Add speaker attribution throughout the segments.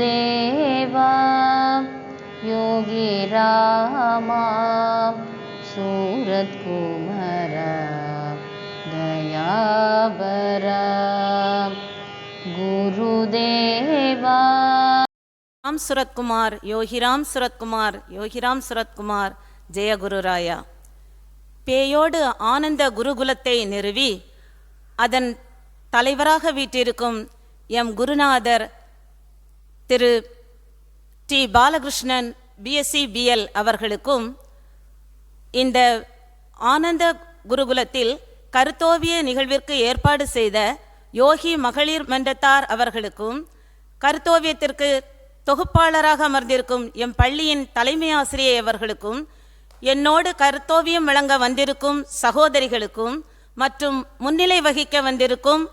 Speaker 1: தேவா யோகி ராமா சூரத் குமர தயாபர குருதேவா
Speaker 2: ராம் சுரத்குமார் யோகிராம் சுரத்குமார் யோகிராம் சுரத்குமார் ஜெயகுருராயா பேயோடு ஆனந்த குருகுலத்தை நிறுவி அதன் தலைவராக வீட்டிருக்கும் எம் குருநாதர் Thiru D Balakrishnan BSc BL அவர்களுக்கும் இந்த ஆனந்த குருகுலத்தில் கருத்தோவிய நிகழ்விற்கு ஏற்பாடு செய்த யோகி மகளிர் மன்றத்தார் அவர்களுக்கும் கருத்தோவியத்திற்கு தொகுப்பாளராக அமர்ந்திருக்கும் எம் பள்ளியின் தலைமை ஆசிரியை அவர்களுக்கும் என்னோடு கருத்தோவியம் வழங்க வந்திருக்கும் சகோதரிகளுக்கும் மற்றும் முன்னிலை வகிக்க வந்திருக்கும்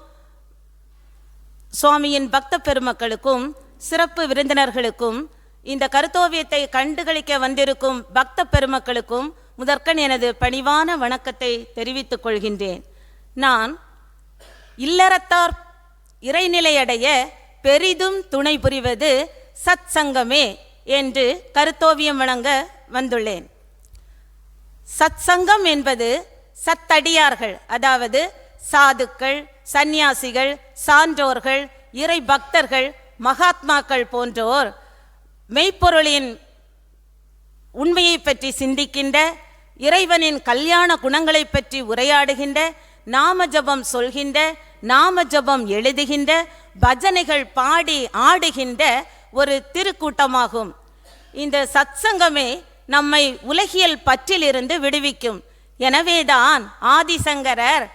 Speaker 2: சுவாமியின் பக்த பெருமக்களுக்கும் சிறப்பு விருந்தினர்களுக்கும் இந்த கருத்தோவியத்தை கண்டுகளிக்க வந்திருக்கும் பக்த பெருமக்களுக்கும் முதற்கண் எனது பணிவான வணக்கத்தை தெரிவித்துக் கொள்கின்றேன். நான் இல்லறத்தார் இறைநிலையடைய பெரிதும் துணை புரிவது சத் சங்கமே என்று கருத்தோவியம் வழங்க வந்துள்ளேன். சத் சங்கம் என்பது சத்தடியார்கள் அதாவது சாதுக்கள் சந்நியாசிகள் சான்றோர்கள் இறை பக்தர்கள் மகாத்மாக்கள் போன்றோர் மெய்ப்பொருளின் உண்மையை பற்றி சிந்திக்கின்ற இறைவனின் கல்யாண குணங்களை பற்றி உரையாடுகின்ற நாம ஜபம் சொல்கின்ற நாம ஜபம் எழுதுகின்ற பஜனைகள் பாடி ஆடுகின்ற ஒரு திருக்கூட்டமாகும். இந்த சத்சங்கமே நம்மை உலகியல் பற்றிலிருந்து விடுவிக்கும். எனவேதான் ஆதிசங்கரர்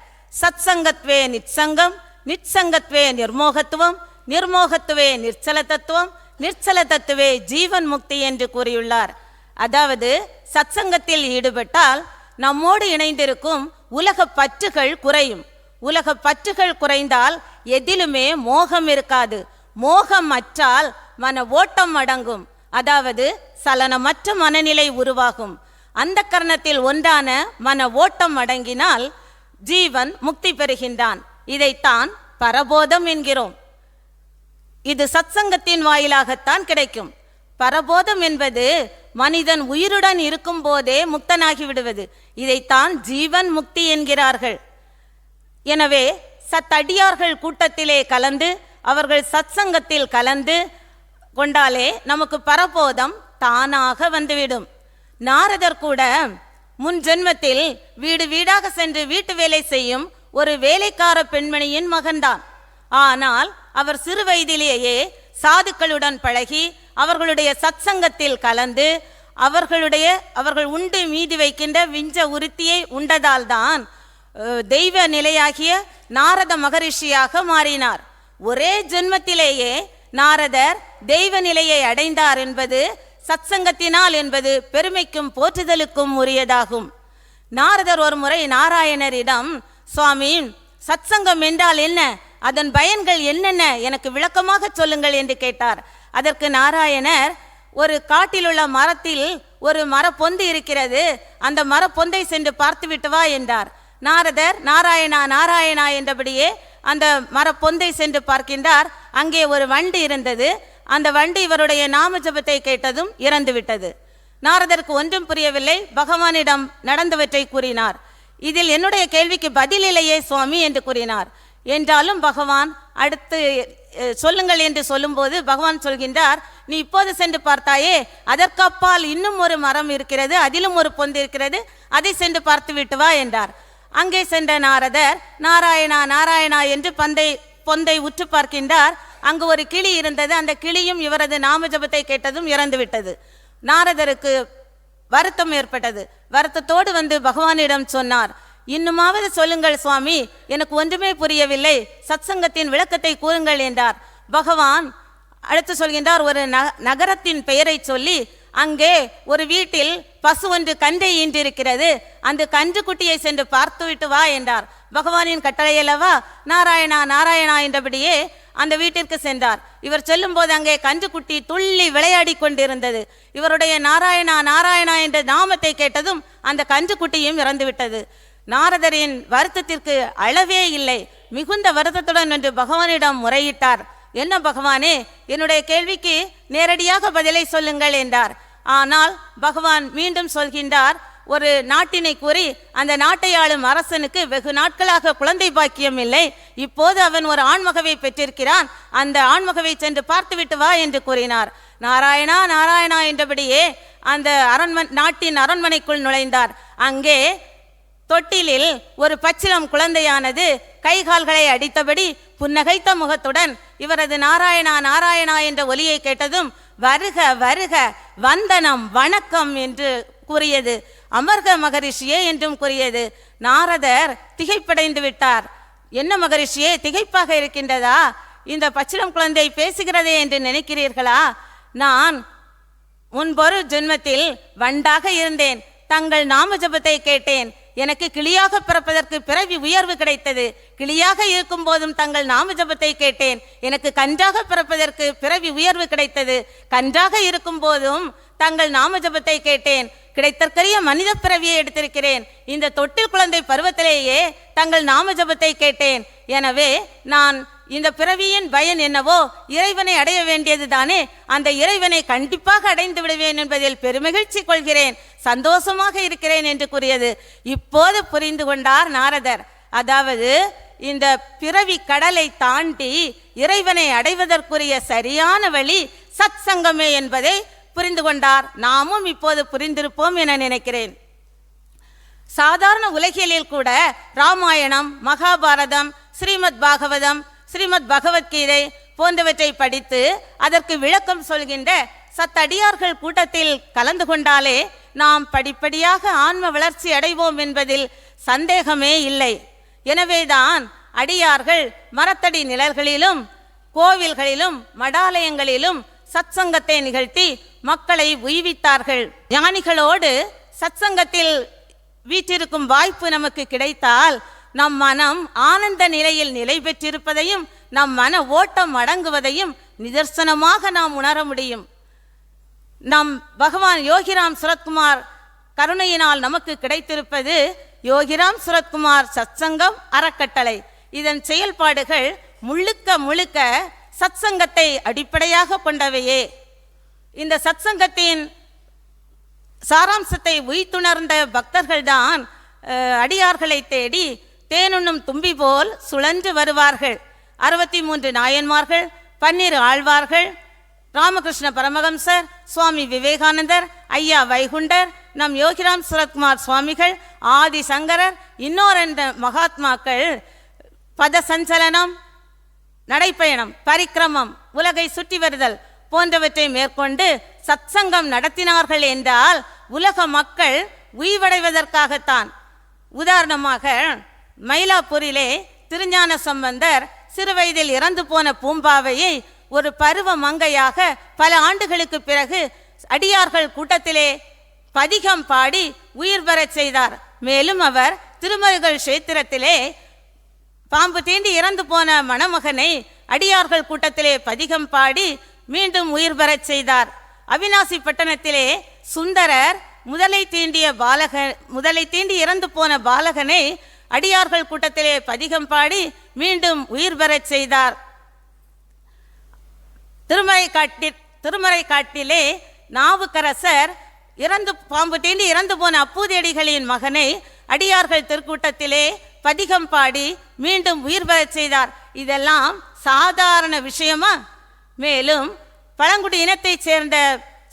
Speaker 2: சத்சங்கத்வே நிச்சங்கம் நிச்சங்கத்வே நிர்மோகத்துவம் நிர்மோகத்துவே நிர்ச்சல தத்துவம் நிர்ச்சல தத்துவே ஜீவன் முக்தி என்று கூறியுள்ளார். அதாவது சத்சங்கத்தில் ஈடுபட்டால் நம்மோடு இணைந்திருக்கும் உலக பற்றுகள் குறையும். உலக பற்றுகள் குறைந்தால் எதிலுமே மோகம் இருக்காது. மோகம் அற்றால் மன ஓட்டம் அடங்கும். அதாவது சலனமற்ற மனநிலை உருவாகும். அந்த கரணத்தில் ஒன்றான மன ஓட்டம் அடங்கினால் ஜீவன் முக்தி பெறுகின்றான். இதைத்தான் பரபோதம் என்கிறோம். இது சத்சங்கத்தின் வாயிலாகத்தான் கிடைக்கும். பரபோதம் என்பது மனிதன் உயிருடன் இருக்கும் போதே முக்தனாகி விடுவது இதைத்தான் ஜீவன் முக்தி என்கிறார்கள். எனவே சத்தடியார்கள் கூட்டத்திலே கலந்து அவர்கள் சத்சங்கத்தில் கலந்து கொண்டாலே நமக்கு பரபோதம் தானாக வந்துவிடும். நாரதர் கூட முன் ஜென்மத்தில் வீடு வீடாக சென்று வீட்டு வேலை செய்யும் ஒரு வேலைக்கார பெண்மணியின் மகன்தான். ஆனால் அவர் சிறு வயதிலேயே சாதுக்களுடன் பழகி அவர்களுடைய சத்சங்கத்தில் கலந்து அவர்களுடைய அவர்கள் உண்டு மீதி வைக்கின்ற விஞ்ச உருத்தியை உண்டதால்தான் தான் தெய்வ நிலையாகிய நாரத மகரிஷியாக மாறினார். ஒரே ஜென்மத்திலேயே நாரதர் தெய்வ நிலையை அடைந்தார் என்பது சத்சங்கத்தினால் என்பது பெருமைக்கும் போற்றுதலுக்கும் உரியதாகும். நாரதர் ஒரு முறை நாராயணரிடம் சுவாமி சத்சங்கம் என்றால் என்ன? அதன் பயன்கள் என்னென்ன? எனக்கு விளக்கமாக சொல்லுங்கள் என்று கேட்டார். அதற்கு நாராயணர் ஒரு காட்டிலுள்ள மரத்தில் ஒரு மரப்பொந்து இருக்கிறது. அந்த மரப்பொந்தை சென்று பார்த்துவிட்டு வா என்றார். நாரதர் நாராயணா நாராயணா என்றபடியே அந்த மரப்பொந்தை சென்று பார்க்கின்றார். அங்கே ஒரு வண்டு இருந்தது. அந்த வண்டு இவருடைய நாம ஜபத்தை கேட்டதும் இறந்துவிட்டது நாரதருக்கு ஒன்றும் புரியவில்லை. பகவானிடம் நடந்தவற்றை கூறினார். இதில் என்னுடைய கேள்விக்கு பதில் இல்லையே சுவாமி என்று கூறினார். என்றாலும் பகவான் அடுத்து சொல்லுங்கள் என்று சொல்லும்போது பகவான் சொல்கின்றார் நீ இப்போது சென்று பார்த்தாயே அதற்கப்பால் இன்னும் ஒரு மரம் இருக்கிறது அதிலும் ஒரு பொந்து இருக்கிறது அதை சென்று பார்த்து விட்டு வா என்றார். அங்கே சென்ற நாரதர் நாராயணா நாராயணா என்று பந்தை பொந்தை உற்று பார்க்கின்றார். அங்கு ஒரு கிளி இருந்தது அந்த கிளியும் இவரது நாமஜபத்தை கேட்டதும் இறந்து விட்டது. நாரதருக்கு வருத்தம் ஏற்பட்டது. வருத்தத்தோடு வந்து பகவானிடம் சொன்னார் இன்னுமாவது சொல்லுங்கள் சுவாமி. எனக்கு ஒன்றுமே புரியவில்லை. சத்சங்கத்தின் விளக்கத்தை கூறுங்கள் என்றார். பகவான் அடுத்து சொல்கின்றார் ஒரு ந- நகரத்தின் பெயரை சொல்லி அங்கே ஒரு வீட்டில் பசு ஒன்று கன்றை ஈன்றிருக்கிறது. அந்த கன்று குட்டியை சென்று பார்த்துவிட்டு வா என்றார். பகவானின் கட்டளையல்லவா? நாராயணா நாராயணா என்றபடியே அந்த வீட்டிற்கு சென்றார். இவர் செல்லும்போது அங்கே கன்றுக்குட்டி துள்ளி விளையாடி கொண்டிருந்தது. இவருடைய நாராயணா நாராயணா என்ற நாமத்தை கேட்டதும் அந்த கன்றுக்குட்டியும் இறந்துவிட்டது. நாரதரின் வருத்தத்திற்கு அளவே இல்லை. மிகுந்த வருத்தத்துடன் என்று பகவானிடம் முறையிட்டார். என்ன பகவானே என்னுடைய கேள்விக்கு நேரடியாக பதிலை சொல்லுங்கள் என்றார். ஆனால் பகவான் மீண்டும் சொல்கின்றார் ஒரு நாட்டினை கூறி அந்த நாட்டை ஆளும் அரசனுக்கு வெகு நாட்களாக குழந்தை பாக்கியம் இல்லை. இப்போது அவன் ஒரு ஆண்மகவை பெற்றிருக்கிறான். அந்த ஆண்மகவை சென்று பார்த்துவிட்டு வா என்று கூறினார். நாராயணா நாராயணா என்றபடியே அந்த அரண்மன் நாட்டின் அரண்மனைக்குள் நுழைந்தார். அங்கே தொட்டிலில் ஒரு பச்சிளம் குழந்தையானது கை கால்களை அடித்தபடி புன்னகைத்த முகத்துடன் இவரது நாராயணா நாராயணா என்ற ஒலியை கேட்டதும் வருக வருக வந்தனம் வணக்கம் என்று கூறியது. அமர்க மகரிஷியே என்றும் கூறியது. நாரதர் திகைப்படைந்து விட்டார். என்ன மகரிஷியே திகைப்பாக இருக்கின்றதா? இந்த பச்சிளம் குழந்தை பேசுகிறதே என்று நினைக்கிறீர்களா? நான் முன்பொரு ஜென்மத்தில் வண்டாக இருந்தேன். தங்கள் நாம ஜபத்தை கேட்டேன். எனக்கு கிளியாக பிறப்பதற்கு பிறவி உயர்வு கிடைத்தது. கிளியாக இருக்கும் போதும் தங்கள் நாம ஜபத்தை கேட்டேன். எனக்கு கன்றாக பிறப்பதற்கு பிறவி உயர்வு கிடைத்தது. கன்றாக இருக்கும் போதும் தங்கள் நாம ஜபத்தை கேட்டேன். கிடைத்தற்கரிய மனித பிறவியை எடுத்திருக்கிறேன். இந்த தொட்டில் குழந்தை பருவத்திலேயே தங்கள் நாம ஜபத்தை கேட்டேன். எனவே நான் இந்த பிறவியின் பயன் என்னவோ இறைவனை அடைய வேண்டியதுதானே? அந்த இறைவனை கண்டிப்பாக அடைந்து விடுவேன் என்பதில் பெருமகிழ்ச்சி கொள்கிறேன். சந்தோஷமாக இருக்கிறேன் என்று கூறியது. இப்போது புரிந்து கொண்டார் நாரதர். அதாவது இந்த பிறவி கடலை தாண்டி இறைவனை அடைவதற்குரிய சரியான வழி சத் சங்கமே என்பதை புரிந்து கொண்டார். நாமும் இப்போது புரிந்திருப்போம் என நினைக்கிறேன். சாதாரண உலகியலில் கூட ராமாயணம் மகாபாரதம் ஸ்ரீமத் பாகவதம் ஸ்ரீமத் பகவத்கீதை போன்றவற்றை படித்து அதற்கு விளக்கம் சொல்கின்ற சத்தடியார்கள் கூட்டத்தில் கலந்து கொண்டாலே நாம் படிப்படியாக ஆன்ம வளர்ச்சி அடைவோம் என்பதில் சந்தேகமே இல்லை. எனவேதான் அடியார்கள் மரத்தடி நிழல்களிலும் கோவில்களிலும் மடாலயங்களிலும் சத்சங்கத்தை நிகழ்த்தி மக்களை உய்வித்தார்கள். ஞானிகளோடு சத்சங்கத்தில் வீற்றிருக்கும் வாய்ப்பு நமக்கு கிடைத்தால் நம் மனம் ஆனந்த நிலையில் நிலை பெற்றிருப்பதையும் நம் மன ஓட்டம் அடங்குவதையும் நிதர்சனமாக நாம் உணர முடியும். நம் பகவான் யோகிராம் சுரத்குமார் கருணையினால் நமக்கு கிடைத்திருப்பது யோகிராம் சுரத்குமார் சத்சங்கம் அறக்கட்டளை. இதன் செயல்பாடுகள் முழுக்க முழுக்க சத்சங்கத்தை அடிப்படையாக கொண்டவையே. இந்த சத்சங்கத்தின் சாராம்சத்தை உய்த்துணர்ந்த பக்தர்கள்தான் அடியார்களை தேடி தேனுண்ணும் தும்பி போல் சுழன்று வருவார்கள். அறுபத்தி மூன்று நாயன்மார்கள் பன்னிரு ஆழ்வார்கள். ராமகிருஷ்ண பரமஹம்சர் சுவாமி விவேகானந்தர் ஐயா வைகுண்டர் நம் யோகிராம் சுரத்குமார் சுவாமிகள் ஆதி சங்கரர் இன்னோரென்ற மகாத்மாக்கள் பத சஞ்சலனம் நடைப்பயணம் பரிக்கிரமம் உலகை சுற்றி வருதல் போன்றவற்றை மேற்கொண்டு சத்சங்கம் நடத்தினார்கள் என்றால் உலக மக்கள் உய்வடைவதற்காகத்தான். உதாரணமாக மயிலாப்பூரிலே திருஞான சம்பந்தர் சிறுவயதில் இறந்து போன பூம்பாவையை ஒரு பருவ மங்கையாக பல ஆண்டுகளுக்கு பிறகு அடியார்கள் கூட்டத்திலே பதிகம் பாடி உயிர் பெறச் செய்தார். மேலும் அவர் திருமருகல் கஷேத்திரத்திலே பாம்பு தீண்டி இறந்து போன மணமகனை அடியார்கள் கூட்டத்திலே பதிகம் பாடி மீண்டும் உயிர் பெறச் செய்தார். அவினாசி பட்டணத்திலே சுந்தரர் முதலை தீண்டிய பாலக முதலை தீண்டி இறந்து போன பாலகனை அடியார்கள் கூட்டத்திலே பதிகம் பாடி மீண்டும் உயிர் பெறச் செய்தார். திருமறை காட்டி திருமறை காட்டிலே நாவுக்கரசர் இறந்து பாம்பு தீண்டி இறந்து போன அப்பூதியடிகளின் மகனை அடியார்கள் திருக்கூட்டத்திலே பதிகம் பாடி மீண்டும் உயிர் பெறச் செய்தார். இதெல்லாம் சாதாரண விஷயமா? மேலும் பழங்குடி இனத்தைச் சேர்ந்த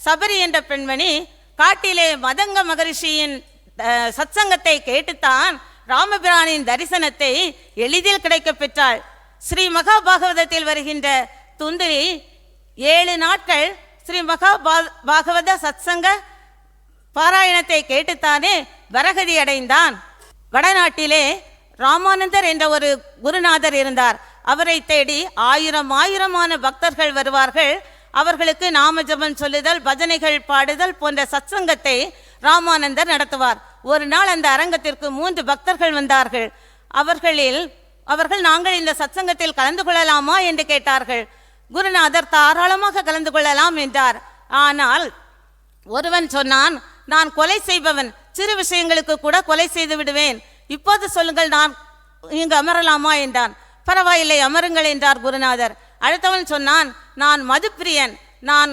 Speaker 2: சபரி என்ற பெண்மணி காட்டிலே மதங்க மகரிஷியின் சத்சங்கத்தை கேட்டுத்தான் ராமபிரானின் தரிசனத்தை எளிதில் கிடைக்கப் பெற்றாள். ஸ்ரீ மகாபாகவதத்தில் வருகின்ற துந்திரி ஏழு நாட்கள் ஸ்ரீ மகா பாகவத சத்சங்க பாராயணத்தை கேட்டுத்தானே வரகதி அடைந்தான். வடநாட்டிலே ராமானந்தர் என்ற ஒரு குருநாதர் இருந்தார். அவரை தேடி ஆயிரம் ஆயிரமான பக்தர்கள் வருவார்கள். அவர்களுக்கு நாமஜபம் சொல்லுதல் பஜனைகள் பாடுதல் போன்ற சத்சங்கத்தை ராமானந்தர் நடத்துவார். ஒரு நாள் அந்த அரங்கத்திற்கு மூன்று பக்தர்கள் வந்தார்கள். அவர்களில் அவர்கள் நாங்கள் இந்த சத்சங்கத்தில் கலந்து கொள்ளலாமா என்று கேட்டார்கள். குருநாதர் தாராளமாக கலந்து கொள்ளலாம் என்றார். ஆனால் ஒருவன் சொன்னான் நான் கொலை செய்பவன் சிறு விஷயங்களுக்கு கூட கொலை செய்து விடுவேன். இப்போது சொல்லுங்கள் நான் இங்கு அமரலாமா? என்றான். பரவாயில்லை அமருங்கள் என்றார் குருநாதர். அடுத்தவன் சொன்னான் நான் மதுப்பிரியன் நான்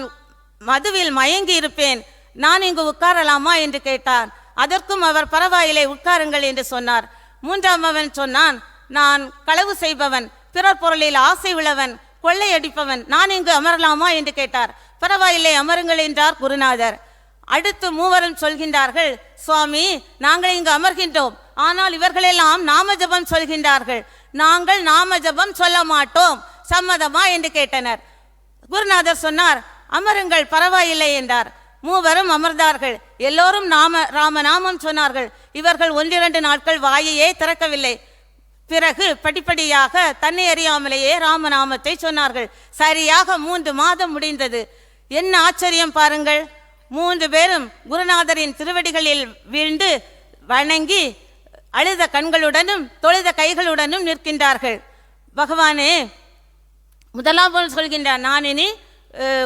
Speaker 2: மதுவில் மயங்கி இருப்பேன். நான் இங்கு உட்காரலாமா? என்று கேட்டான். அதற்கும் அவர் பரவாயில்லை உட்காருங்கள் என்று சொன்னார். மூன்றாம் அவன் சொன்னான் நான் களவு செய்பவன் பிறர் பொருளில் ஆசை உள்ளவன் கொள்ளையடிப்பவன் நான் இங்கு அமரலாமா? என்று கேட்டார். பரவாயில்லை அமருங்கள் என்றார் குருநாதர். அடுத்து மூவரும் சொல்கின்றார்கள் சுவாமி நாங்கள் இங்கு அமர்கின்றோம் ஆனால் இவர்களெல்லாம் நாம ஜபம் சொல்கின்றார்கள். நாங்கள் நாம ஜபம் சொல்ல மாட்டோம் சம்மதமா? என்று கேட்டனர். குருநாதர் சொன்னார் அமருங்கள் பரவாயில்லை என்றார். மூவரும் அமர்ந்தார்கள். எல்லோரும் நாம ராமநாமம் சொன்னார்கள். இவர்கள் ஒன்றிரண்டு நாட்கள் வாயையே திறக்கவில்லை. பிறகு படிப்படியாக தன்னை அறியாமலேயே ராமநாமத்தை சொன்னார்கள். சரியாக மூன்று மாதம் முடிந்தது. என்ன ஆச்சரியம் பாருங்கள். மூன்று பேரும் குருநாதரின் திருவடிகளில் வீழ்ந்து வணங்கி அழுத கண்களுடனும் தொழுத கைகளுடனும் நிற்கின்றார்கள். பகவானே முதலாம் சொல்கின்றார் நான் இனி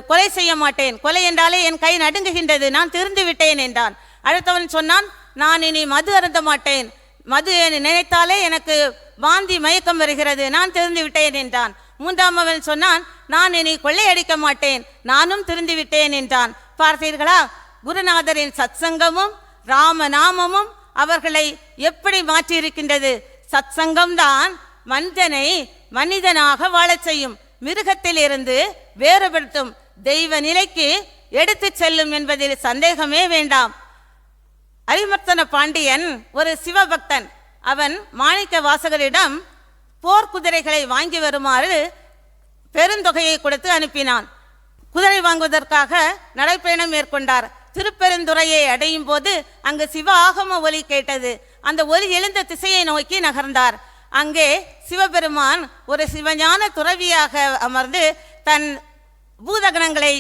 Speaker 2: கொலை செய்ய மாட்டேன். கொலை என்றாலே என் கை நடுங்குகின்றது. நான் திருந்து விட்டேன் என்றான். அடுத்தவன் சொன்னான் நான் இனி மது அருந்த மாட்டேன். மது நினைத்தாலே எனக்கு வாந்தி மயக்கம் வருகிறது. நான் திருந்து விட்டேன் என்றான். மூன்றாம் அவன் சொன்னான் நான் இனி கொள்ளையடிக்க மாட்டேன். நானும் திருந்து விட்டேன் என்றான். பார்த்தீர்களா? குருநாதரின் சத்சங்கமும் ராமநாமமும் அவர்களை எப்படி மாற்றியிருக்கின்றது? சத்சங்கம்தான் மனிதனை மனிதனாக வாழச் செய்யும். மிருகத்திலிருந்து வேறுபடுத்தும் தெய்வ நிலைக்கு எடுத்து செல்லும் என்பதில் சந்தேகமே வேண்டாம். அரிமர்த்தன பாண்டியன் ஒரு சிவபக்தன். அவன் மாணிக்க வாசகரிடம் போர்க்குதிரைகளை வாங்கி வருமாறு பெருந்தொகையை கொடுத்து அனுப்பினான். குதிரை வாங்குவதற்காக நடைப்பயணம் மேற்கொண்டார். திருப்பெருந்துறையை அடையும் போது அங்கு சிவ ஆகம ஒலி கேட்டது. அந்த ஒலி எழுந்த திசையை நோக்கி நகர்ந்தார். அங்கே சிவபெருமான் ஒரு சிவஞான துறவியாக அமர்ந்து தன் பூதகணங்களை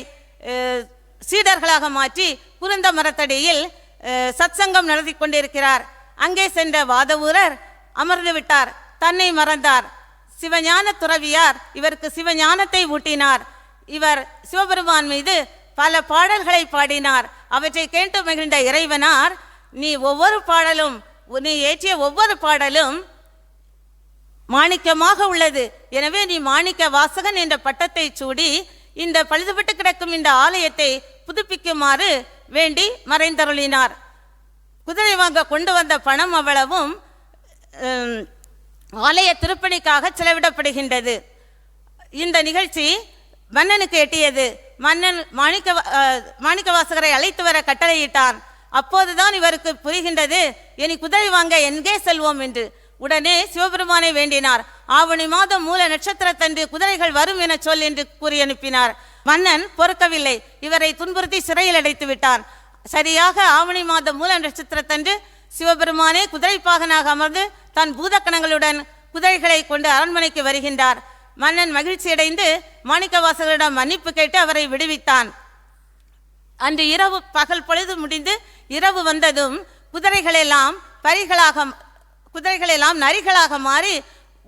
Speaker 2: சீடர்களாக மாற்றி குருந்த மரத்தடியில் சத்சங்கம் நடத்தி கொண்டிருக்கிறார். அங்கே சென்ற வாதவூரர் அமர்ந்து விட்டார். தன்னை மறந்தார். சிவஞான துறவியார் இவருக்கு சிவஞானத்தை ஊட்டினார். இவர் சிவபெருமான் மீது பல பாடல்களை பாடினார். அவற்றை கேட்டு மகிழ்ந்த இறைவனார் நீ ஒவ்வொரு பாடலும் நீ ஏற்றிய ஒவ்வொரு பாடலும் மாணிக்கமாக உள்ளது. எனவே நீ மாணிக்க வாசகன் என்ற பட்டத்தை சூடி இந்த பழுதுபட்டு கிடக்கும் இந்த ஆலயத்தை புதுப்பிக்குமாறு வேண்டி மறைந்தருளினார். குதிரை வாங்க கொண்டு வந்த பணம் அவ்வளவும் ஆலய திருப்பணிக்காக செலவிடப்படுகின்றது. இந்த நிகழ்ச்சி மன்னனுக்கு எட்டியது. மன்னன் மாணிக்க மாணிக்கவாசகரை அழைத்து வர கட்டளையிட்டான். அப்போதுதான் இவருக்கு புரிகின்றது. இனி குதிரை வாங்க எங்கே செல்வோம் என்று. உடனே சிவபெருமானை வேண்டினார். ஆவணி மாதம் மூல நட்சத்திரத்தன்று குதிரைகள் வரும் என சொல் என்று கூறி அனுப்பினார். மன்னன் பொறுக்கவில்லை. இவரை துன்புறுத்தி சிறையில் அடைத்து விட்டான். சரியாக ஆவணி மாதம் மூல நட்சத்திரத்தன்று சிவபெருமானே குதிரைப்பாகனாக அமர்ந்து தன் பூதக்கணங்களுடன் குதிரைகளை கொண்டு அரண்மனைக்கு வருகின்றார். மன்னன் மகிழ்ச்சியடைந்து மாணிக்கவாசகரிடம் மன்னிப்பு கேட்டு அவரை விடுவித்தான். அன்று இரவு பகல் பொழுது முடிந்து இரவு வந்ததும் குதிரைகளெல்லாம் பரிகளாக குதிரைகளெல்லாம் நரிகளாக மாறி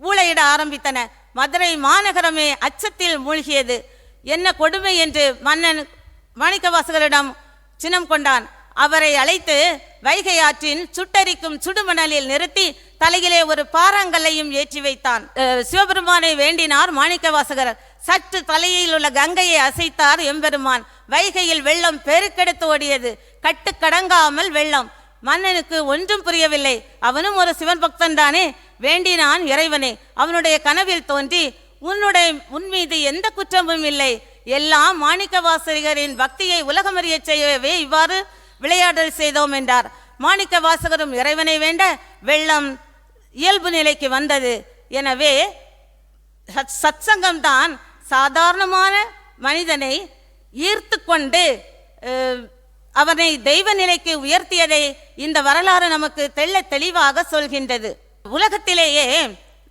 Speaker 2: ஊளையிட ஆரம்பித்தன. மதுரை மாநகரமே அச்சத்தில் மூழ்கியது. என்ன கொடுமை என்று மன்னன் மாணிக்கவாசகரிடம் சினம் கொண்டான். அவரை அழைத்து வைகை ஆற்றின் சுட்டரிக்கும் சுடுமணலில் நிறுத்தி தலையிலே ஒரு பாறாங்கல்லையும் ஏற்றி வைத்தான். சிவபெருமானை வேண்டினார் மாணிக்கவாசகர். சற்று தலையில் உள்ள கங்கையை அசைத்தார் எம்பெருமான். வைகையில் வெள்ளம் பெருக்கெடுத்து ஓடியது. கட்டுக்கடங்காமல் வெள்ளம். மன்னனுக்கு ஒன்றும் புரியவில்லை. அவனும் ஒரு சிவன் பக்தன் தானே? வேண்டினான் இறைவனே. அவனுடைய கனவில் தோன்றி உன்னுடைய உன் மீது எந்த குற்றமும் இல்லை. எல்லாம் மாணிக்கவாசகரின் பக்தியை உலகமறிய செய்யவே இவ்வாறு விளையாடல் செய்தோம் என்றார். மாணிக்க வாசகரும் இறைவனை வேண்ட வெள்ளம் இயல்பு நிலைக்கு வந்தது. எனவே சத் சத்சங்கம் தான் சாதாரணமான மனிதனை ஈர்த்து கொண்டு அவனை தெய்வ நிலைக்கு உயர்த்தியதை இந்த வரலாறு நமக்கு தெள்ள தெளிவாக சொல்கின்றது. உலகத்திலேயே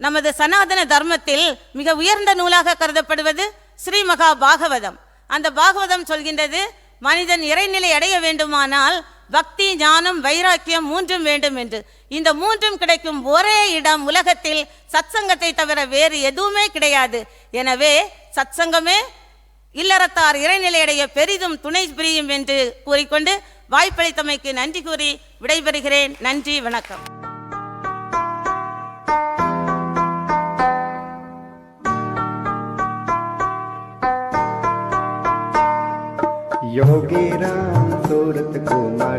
Speaker 2: நமது சனாதன தர்மத்தில் மிக உயர்ந்த நூலாக கருதப்படுவது ஸ்ரீமகா பாகவதம் அந்த பாகவதம் சொல்கின்றது மனிதன் இறைநிலை அடைய வேண்டுமானால் பக்தி ஞானம் வைராக்கியம் மூன்றும் வேண்டும் என்று. இந்த மூன்றும் கிடைக்கும் ஒரே இடம் உலகத்தில் சத்சங்கத்தை தவிர வேறு எதுவுமே கிடையாது. எனவே சத்சங்கமே இல்லறத்தார் இறைநிலையடைய பெரிதும் துணை புரியும் என்று கூறிக்கொண்டு வாய்ப்பளித்தமைக்கு நன்றி கூறி விடைபெறுகிறேன். நன்றி வணக்கம்.
Speaker 3: योगी राम सूरत कुमार